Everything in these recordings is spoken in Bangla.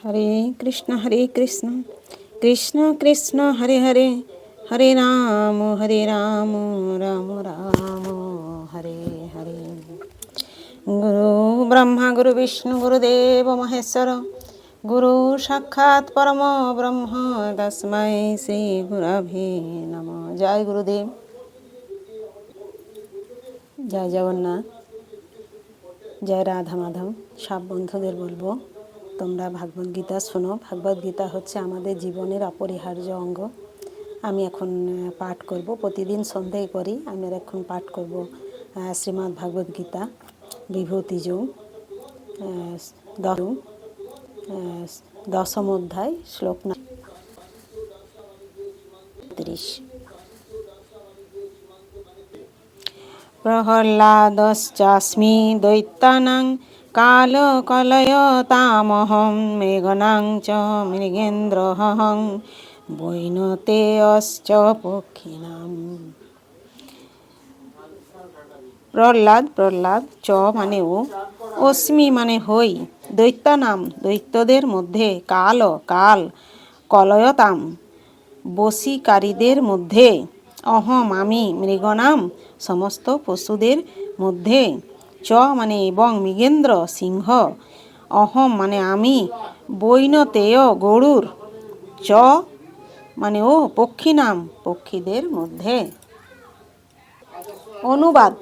হরে কৃষ্ণ হরে কৃষ্ণ কৃষ্ণ কৃষ্ণ হরে হরে হরে রাম হরে রাম রাম রাম হরে হরে গুরু ব্রহ্মা গুরু বিষ্ণু গুরুদেব মহেশ্বর গুরু সাক্ষাৎ পরম ব্রহ্ম তস্মৈ শ্রী গুরভে নম জয় গুরুদেব জয় জগন্নাথ জয় রাধা মাধব সব বন্ধুদের বলব তোমরা ভাগবত গীতা শোনো। ভাগবত গীতা হচ্ছে আমাদের জীবনের অপরিহার্য অঙ্গ। আমি এখন পাঠ করব। প্রতিদিন সন্ধ্যায় করি। আমি এখন পাঠ করব শ্রীমদ্ ভাগবত গীতা। বিভূতি যোগ দশম অধ্যায়, শ্লোক না প্রহ্লাদশ্চাস্মি দৈত্যানাং কালকলয়তামহং মেঘনাং চ মৃগেন্দ্রহং বৈনতেয়শ্চ পক্ষিণাম প্রহ্লাদ প্রহ্লাদ চ মানে ও। অস্মি মানে হই দৈত্যানাম, দৈত্যদের মধ্যে কাল কাল, কলয়তাম। বসিকারীদের মধ্যে। অহম, আমি, মৃগনাম, সমস্ত পশুদের মধ্যে। চ মানে এবং মৃগেন্দ্র সিংহ। অহম মানে আমি বৈনতেয় গরুর। চ মানে ও পক্ষী নাম পক্ষীদের মধ্যে। অনুবাদ,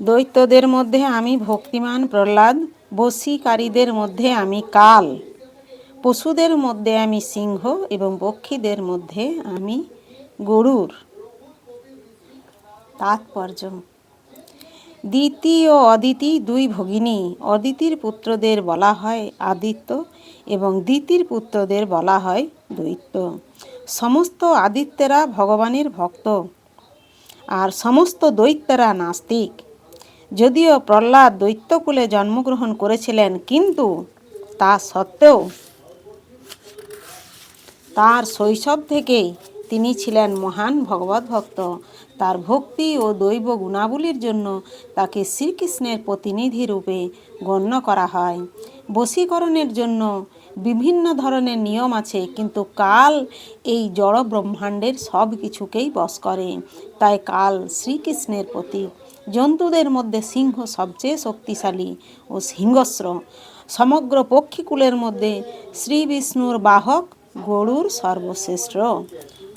দৈত্যদের মধ্যে আমি ভক্তিমান প্রহ্লাদ, বশীকারীদের মধ্যে আমি কাল। পশুদের মধ্যে আমি সিংহ এবং পক্ষীদের মধ্যে আমি গরুর। তাৎপর্য দিতি ও অদিতি দুই ভগিনী। অদিতির পুত্রদের বলা হয় আদিত্য এবং দিতির পুত্রদের বলা হয় দৈত্য। সমস্ত আদিত্যেরা ভগবানের ভক্ত আর সমস্ত দৈত্যেরা নাস্তিক। যদিও প্রহ্লাদ দৈত্যকুলে জন্মগ্রহণ করেছিলেন, কিন্তু তা সত্ত্বেও তার শৈশব থেকেই তিনি ছিলেন মহান ভগবত ভক্ত। তার ভক্তি ও দৈব গুণাবলীর জন্য তাকে শ্রীকৃষ্ণের প্রতিনিধি রূপে গণ্য করা হয়। বশীকরণের জন্য বিভিন্ন ধরনের নিয়ম আছে, কিন্তু কাল এই জড় ব্রহ্মাণ্ডের সব কিছুকেই বশ করে। তাই কাল শ্রীকৃষ্ণের প্রতীক জন্তুদের মধ্যে সিংহ সবচেয়ে শক্তিশালী ও সিংহস্র। সমগ্র পক্ষীকুলের মধ্যে শ্রী বিষ্ণুর বাহক গরুর সর্বশ্রেষ্ঠ।